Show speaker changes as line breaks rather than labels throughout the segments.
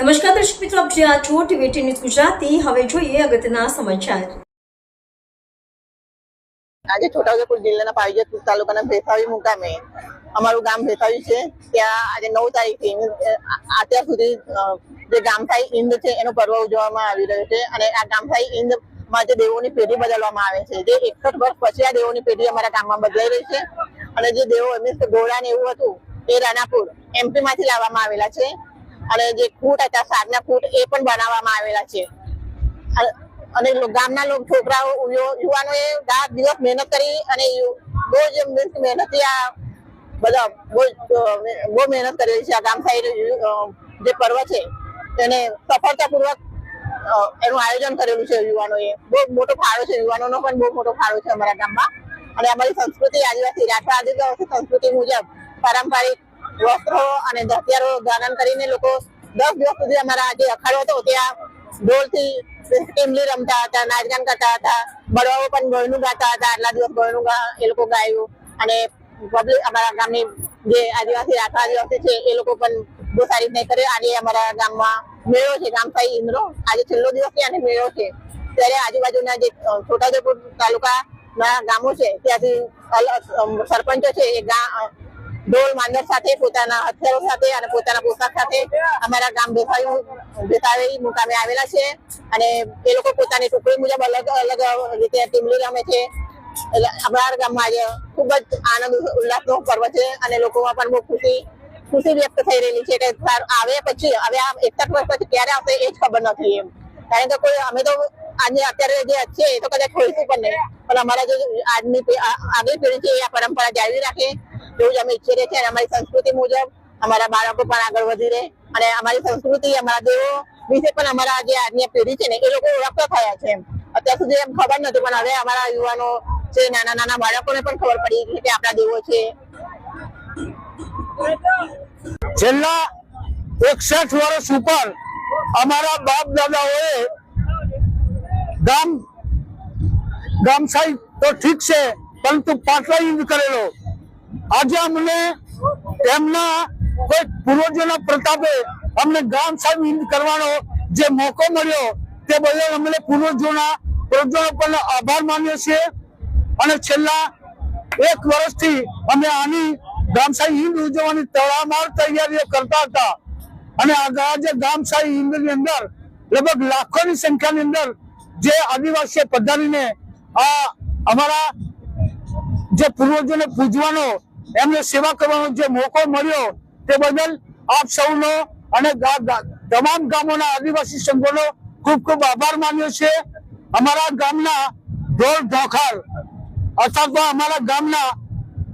નમસ્કાર દર્શક મિત્રો, આપ જ્યાં છો ટીવી ન્યૂઝ ગુજરાતી. હવે જોઈએ અગત્યના સમાચાર.
આજે છોટાઉદેપુર જિલ્લાના પાવીજતપુર તાલુકાના ભેસાવી મુકામે અમારું ગામ ભેસાવી છે. ત્યાં આજે નવ તારીખથી અત્યાર સુધી જે ગામસાઈ ઈંદ છે, એનો પર્વ ઉજવવામાં આવી રહ્યો છે. અને આ ગામસાઈ ઈંદમાં જે દેવોની પેઢી બદલવામાં આવે છે. જે એકસઠ વર્ષ પછી આ દેવોની પેઢી અમારા ગામમાં બદલાઈ રહી છે. અને જે દેવો મીન્સ ગોળા ને એવું હતું, એ રાણાપુર એમપી માંથી લાવવામાં આવેલા છે. અને જે કૂટ હતા, સાગના કૂટ, એ પણ બનાવવામાં આવેલા છે. અને- ગામના લોકો છોકરાઓ યુવાનોએ રાત દિવસ મહેનત કરી અને બહુ જ મહેનતથી આ બધા બહુ બહુ મહેનત કરેલી છે. આ ગામ સાઈડ જે પર્વ છે તેને સફળતાપૂર્વક એનું આયોજન કરેલું છે યુવાનોએ. બહુ મોટો ફાળો છે, યુવાનોનો પણ બહુ મોટો ફાળો છે અમારા ગામમાં. અને અમારી સંસ્કૃતિ આદિવાસી, રાઠવા આદિવાસી સંસ્કૃતિ મુજબ પારંપરિક વસ્ત્રો અને હથિયારો ધારણ કરીને લોકો દસ દિવસ સુધી અમારા જે અખાડો હતો ત્યાં ઢોલથી ટીમલી રમતા હતા નાચગાન કરતા હતા બળવાઓ પણ ગળનું ગાતા હતા આટલા દિવસ ગળનું એ લોકો ગાયું. અને પબ્લિક અમારા ગામની જે આદિવાસી રાઠવા આદિવાસી છે એ લોકો પણ બહુ સારી રીતે કરે. આજે અમારા ગામમાં મેળો છે ગામસાઈ ઇન્દ્રો. આજે છેલ્લો દિવસ છે અને મેળો છે. ત્યારે આજુબાજુના જે છોટાઉદેપુર તાલુકાના ગામો છે ત્યાંથી સરપંચો છે એ ગા અ, ઢોલ માંદર સાથે, પોતાના હથિયારો સાથે અને પોતાના પોશાક સાથે અમારા ગામ બેસાવી બેસાવી મુકામે આવેલા છે. અને એ લોકો પોતાની ટુકડી મુજબ અલગ અલગ રીતે ટીમલી રમે છે. એટલે અમારા ગામમાં આજે ખૂબ જ આનંદ, ઉલ્લાસનો પર્વ છે અને લોકોમાં પણ બહુ ખુશી ખુશી વ્યક્ત થઈ રહેલી છે કે આવે પછી, હવે આ એકસઠ વર્ષ પછી ક્યારે આવશે એ જ ખબર નથી એમ. કારણ કે કોઈ, અમે તો આજે અત્યારે જે છે એ તો કદાચ ખોઈશું પણ નહીં. પણ અમારા જે આજની આગળ પેઢી છે એ આ પરંપરા જાળવી રાખે એવું જ અમે ઈચ્છીએ છીએ અમારી સંસ્કૃતિ મુજબ અમારા બાળકો પણ આગળ વધી રહે અને અમારી સંસ્કૃતિ, અમારા દેવો વિશે પણ અમારા જે આજની પેઢી છે ને, એ લોકો ઓળખતા થયા છે અત્યાર સુધી એમ ખબર નથી પણ હવે અમારા યુવાનો છે, નાના નાના બાળકોને પણ ખબર પડી ગઈ કે આપણા દેવો છે.
છેલ્લા એકસઠ વર્ષ ઉપર અમારા બાપ દાદાઓએ ગામ ગામ સાહેબ તો ઠીક છે, પરંતુ પાટલા યુદ્ધ કરેલો. આજે અમને એમના કોઈ પૂર્વજોના પ્રતાપે અમને ગામ સાહેબ કરવાનો જે મોકો મળ્યો, તે બદલ અમને પૂર્વજોના પૂર્વજોનો પણ આભાર માન્યો છે અને છેલ્લા એક વર્ષથી અમે આની ગામશાહી હિંદ ઉજવવાની તડામાર તૈયારીઓ કરતા હતા. અને આજે ગામશાહી હિંદની અંદર લગભગ લાખોની સંખ્યાની અંદર જે આદિવાસીઓ પધારીને આ અમારા જે પૂર્વજોને પૂજવાનો એમને સેવા કરવાનો જે મોકો મળ્યો તે બદલ આપ સૌનો અને તમામ ગામોના આદિવાસી સંઘોનો ખૂબ ખૂબ આભાર માન્યો છે. અમારા ગામના ઢોર ઢોખાર અર્થાત અમારા ગામના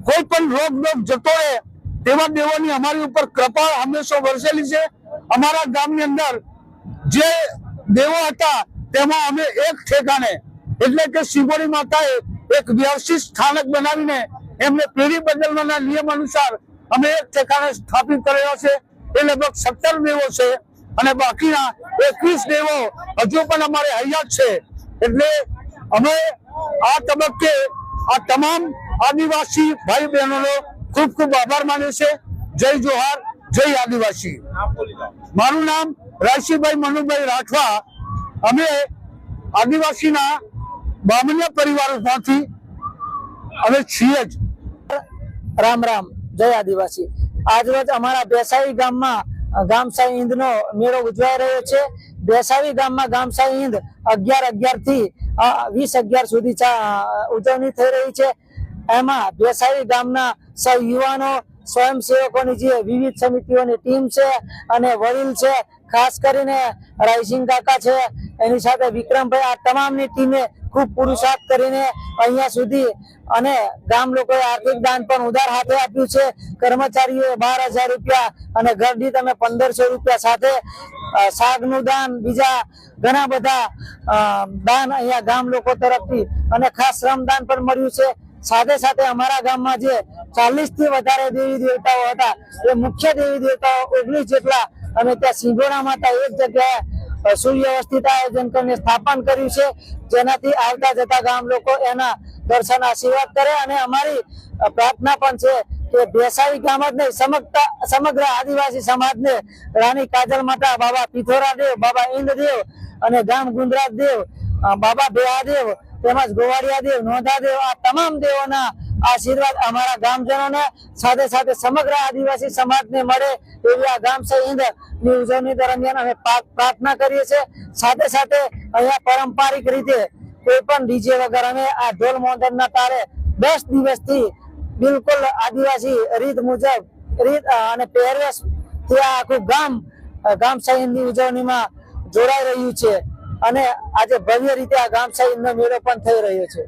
કોઈ પણ રોગ રોગ જતો રહે તેવા દેવોની અમારી ઉપર કૃપા હંમેશા વરસેલી છે. અમારા ગામની અંદર જે દેવો હતા તેમાં અમે એક ઠેકાણે એટલે કે શિવોરી માતાએ એક વ્યવસ્થિત સ્થાનક બનાવીને એમને પેઢી બદલવાના નિયમ અનુસાર અમે એક ઠેકાણે સ્થાપિત કરેલો છે. એ લગભગ સત્તર દેવો છે અને બાકીના એકવીસ દેવો હજુ પણ અમારે હયાત છે. એટલે અમે આ તબક્કે આ તમામ આદિવાસી ભાઈ બહેનોનો ખૂબ ખૂબ આભાર માન્યો છે. જય જોહાર, જય આદિવાસી. મારું નામ રાશીભાઈ મનુભાઈ રાઠવા. અમે આદિવાસીના બામણિયા પરિવારમાંથી અમે છીએ જ.
રામ રામ, જય આદિવાસી. આજરોજ અમારા બેસાવી ગામમાં ગામસાઈ હિંદ નો મેળો ઉજવાઈ રહ્યો છે. બેસાવી ગામમાં ગામસાઈ હિંદ અગિયાર અગિયારથી વીસ અગિયાર સુધી ઉજવણી થઈ રહી છે. એમાં બેસાવી ગામના સૌ યુવાનો, સ્વયંસેવકોની જે વિવિધ સમિતિઓની ટીમ છે અને વડીલ છે ખાસ કરીને રાયસિંગ કાકા છે, એની સાથે વિક્રમભાઈ, આ તમામની ટીમે ખૂબ પુરુષાર્થ કરીને અહીંયા સુધી અને ગામ લોકોએ આર્થિક દાન પણ ઉદાર હાથે આપ્યું છે. કર્મચારીઓએ બાર હજાર રૂપિયા અને ઘરડી તમે પંદરસો રૂપિયા સાથે શાકનું દાન, બીજા ઘણા બધા દાન અહીંયા ગામ લોકો તરફથી અને ખાસ શ્રમદાન પણ મળ્યું છે. સાથે સાથે અમારા ગામમાં જે ચાલીસથી વધારે દેવી દેવતાઓ હતા, એ મુખ્ય દેવી દેવતાઓ ઓગણીસ જેટલા અમે ત્યાં સિંગોડા માતા એક જગ્યાએ સુવ્યવસ્થિત આયોજન કરીને સ્થાપન કર્યું છે. જેનાથી આવતા જતા ગામ લોકો એના દર્શન આશીર્વાદ કરે અને અમારી પ્રાર્થના પણ છે કે બેસાવી ગામ જ નહીં, સમગ્ર આદિવાસી સમાજને રાણી કાજલ માતા, બાબા પિથોરા દેવ બાબા ઇન્દ્રદેવ અને ગામ ગુંદરાજ દેવ બાબા બેહાદેવ તેમજ ગોવાડિયા દેવ નોંધા દેવ આ તમામ દેવોના આશીર્વાદ અમારા ગામજનોને સાથે સાથે સમગ્ર આદિવાસી સમાજને મળે એવી આ ગામ સહિતની ઉજવણી દરમિયાન અમે પ્રાર્થના કરીએ છીએ. સાથે સાથે અહીંયા પારંપરિક રીતે કોઈ પણ ડીજે વગર અમે આ ઢોલ મોદનના તારે દસ દિવસથી બિલકુલ આદિવાસી રીત મુજબ રીત અને પહેરવેશથી આ આખું ગામ ગામ સહિતની ઉજવણીમાં જોડાઈ રહ્યું છે. અને આજે ભવ્ય રીતે આ ગામ સહિતનો મેળો પણ થઈ રહ્યો છે.